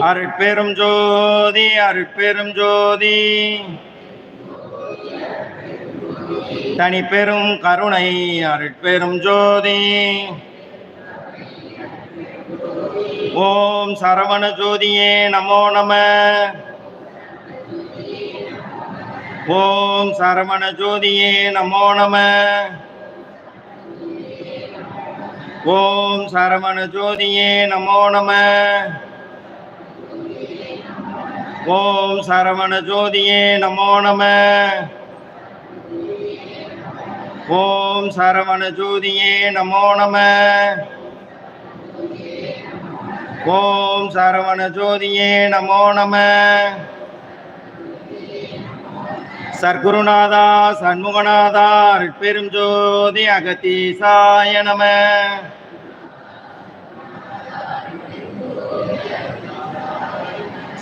அருட்பெரும் ஜோதி அருட்பெரும் ஜோதி. தனி பெரும் கருணை அருட்பெரும் ஜோதி. ஓம் சரவண ஜோதியே நமோ நம. ஓம் சரவண ஜோதியே நமோ நம. ஓம் சரவண ஜோதியே நமோ நம. ஓம் சரவண ஜோதியே நமோ நம. ஓம் சரவண ஜோதியே நமோ நம. ஓம் சரவண ஜோதியே நமோ நம. சர்க்குருநாதா சண்முகநாதா அருட்பெரும் ஜோதி அகத்தீசாய நம.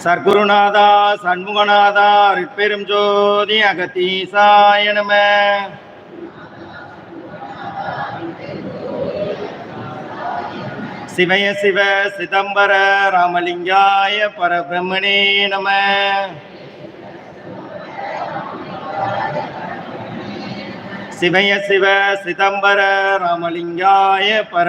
சர்க்குருநாதா சண்முகநாதா அருட்பெரும் ஜோதி அகத்தீசாய நம. சிவய சிவ சிதம்பர ராமலிங்காய பரபிரமணே நம. சிவய சிவ சிதம்பர ராமலிங்காய பர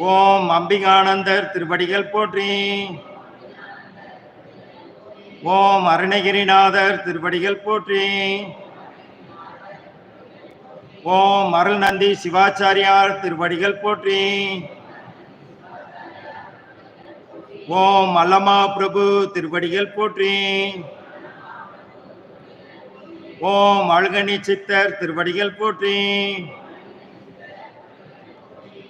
ஓம் அம்பிகானந்தர் திருவடிகள் போற்றி. ஓம் அருணகிரிநாதர் திருவடிகள் போற்றி. ஓம் அருள்நந்தி சிவாச்சாரியார் திருவடிகள் போற்றி. ஓம் அல்லமா பிரபு திருவடிகள் போற்றி. ஓம் அழுகணி சித்தர் திருவடிகள் போற்றி.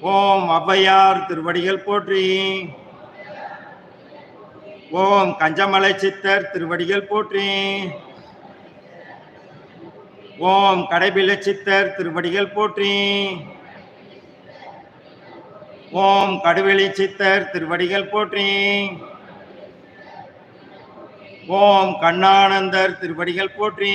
ஓம் ஔவையார் திருவடிகள் போற்றி. ஓம் கஞ்சமலை சித்தர் திருவடிகள் போற்றி. ஓம் கடைபில சித்தர் திருவடிகள் போற்றி. ஓம் கடுவெளி சித்தர் திருவடிகள் போற்றி. ஓம் கண்ணானந்தர் திருவடிகள் போற்றி.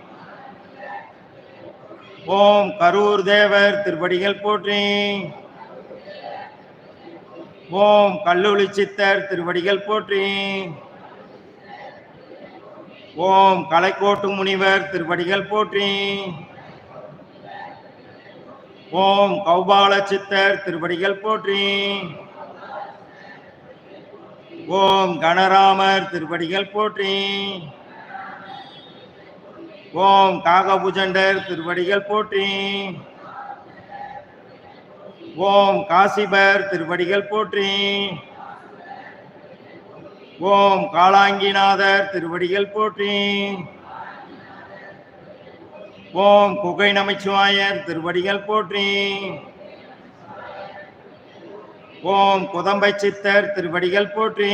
ஓம் கரூர் தேவர் திருவடிகள் போற்றி. ஓம் கல்லூலி சித்தர் திருவடிகள் போற்றி. ஓம் கலைக்கோட்டு முனிவர் திருவடிகள் போற்றி. ஓம் கௌபால சித்தர் திருவடிகள் போற்றி. ஓம் கணராமர் திருவடிகள் போற்றி. ஓம் காகபுஜண்டர் திருவடிகள் போற்றி. ஓம் காசிபர் திருவடிகள் போற்றி. ஓம் காளாங்கிநாதர் திருவடிகள் போற்றி. ஓம் குகை நமச்சிவாயர் திருவடிகள் போற்றி. ஓம் குதம்பை சித்தர் திருவடிகள் போற்றி.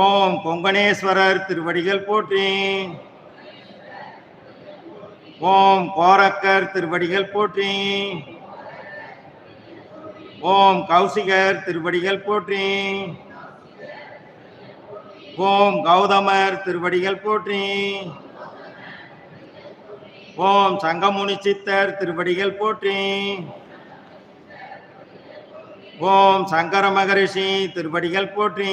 ஓம் கொங்கணேஸ்வரர் திருவடிகள் போற்றி. ஓம் கோரக்கர் திருவடிகள் போற்றி. ஓம் கௌசிகர் திருவடிகள் போற்றி. ஓம் கௌதமர் திருவடிகள் போற்றி. ஓம் சங்கமுனி சித்தர் திருவடிகள் போற்றி. ஓம் சங்கர மகரிஷி திருவடிகள் போற்றி.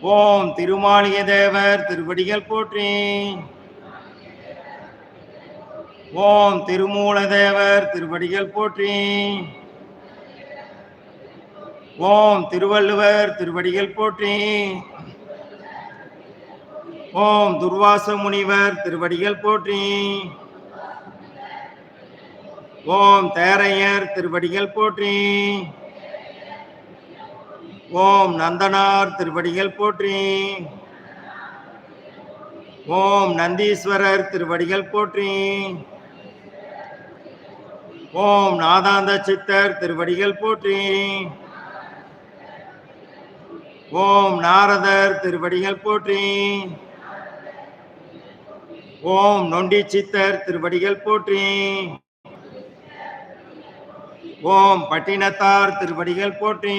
ஓம் திருமாளிகை தேவர் திருவடிகள் போற்றி. ஓம் திருமூலதேவர் திருவடிகள் போற்றி. ஓம் திருவள்ளுவர் திருவடிகள் போற்றி. ஓம் துர்வாச முனிவர் திருவடிகள் போற்றி. ஓம் தேரையர் திருவடிகள் போற்றி. ஓம் நந்தனார் திருவடிகள் போற்றி. ஓம் நந்தீஸ்வரர் திருவடிகள் போற்றி. ஓம் நாதாந்த சித்தர் திருவடிகள் போற்றி. ஓம் நாரதர் திருவடிகள் போற்றி. ஓம் நொண்டி சித்தர் திருவடிகள் போற்றி. ஓம் பட்டினத்தார் திருவடிகள் போற்றி.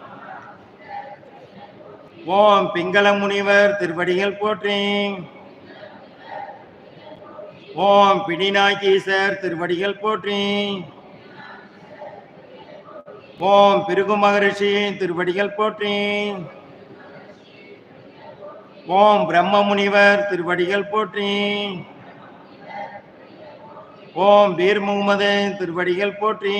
ஓம் பிங்கள முனிவர் திருவடிகள் போற்றி. ஓம் பிடிநாயகீசர் திருவடிகள் போற்றி. ஓம் பிருகு மகரிஷி திருவடிகள் போற்றி. ஓம் பிரம்ம முனிவர் திருவடிகள் போற்றி. ஓம் பீர் முகமது திருவடிகள் போற்றி.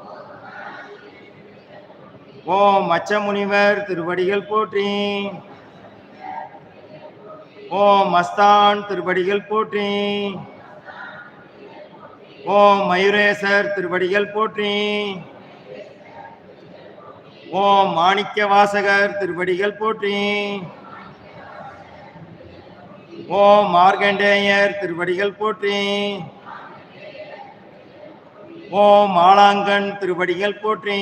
ஓம் மச்சமுனிவர் திருவடிகள் போற்றி. ஓம் மஸ்தான் திருவடிகள் போற்றி. ஓம் மயூரேசர் திருவடிகள் போற்றி. ஓம் மாணிக்க வாசகர் திருவடிகள் போற்றி. ஓம் மார்கண்டேயர் திருவடிகள் போற்றி. ஓம் மாலாங்கன் திருவடிகள் போற்றி.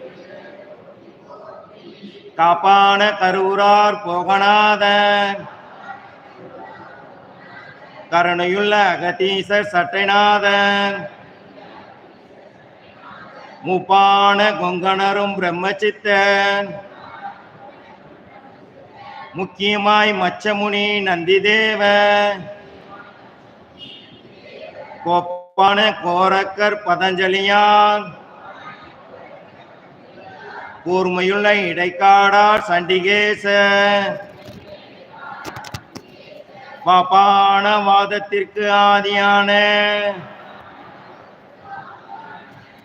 காப்பான கருவுரார் போகநாத கருணையுள்ள அகதீசர் சட்டைநாத. மூப்பான கொங்கணரும் பிரம்மச்சித்தன் முக்கியமாய் மச்சமுனி நந்திதேவ. கோப்பான கோரக்கர் பதஞ்சலியான். கூர்மையுள்ள இடைக்காடார் சண்டிகேச. பாப்பான வாதத்திற்கு ஆதியான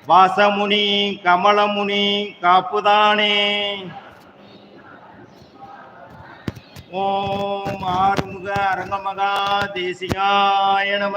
வாசமுனி கமலமுனி காப்புதானே. ஓம் ஆறுமுக அரங்கமகா தேசிகாய நம.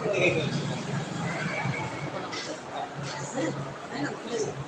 Thank you.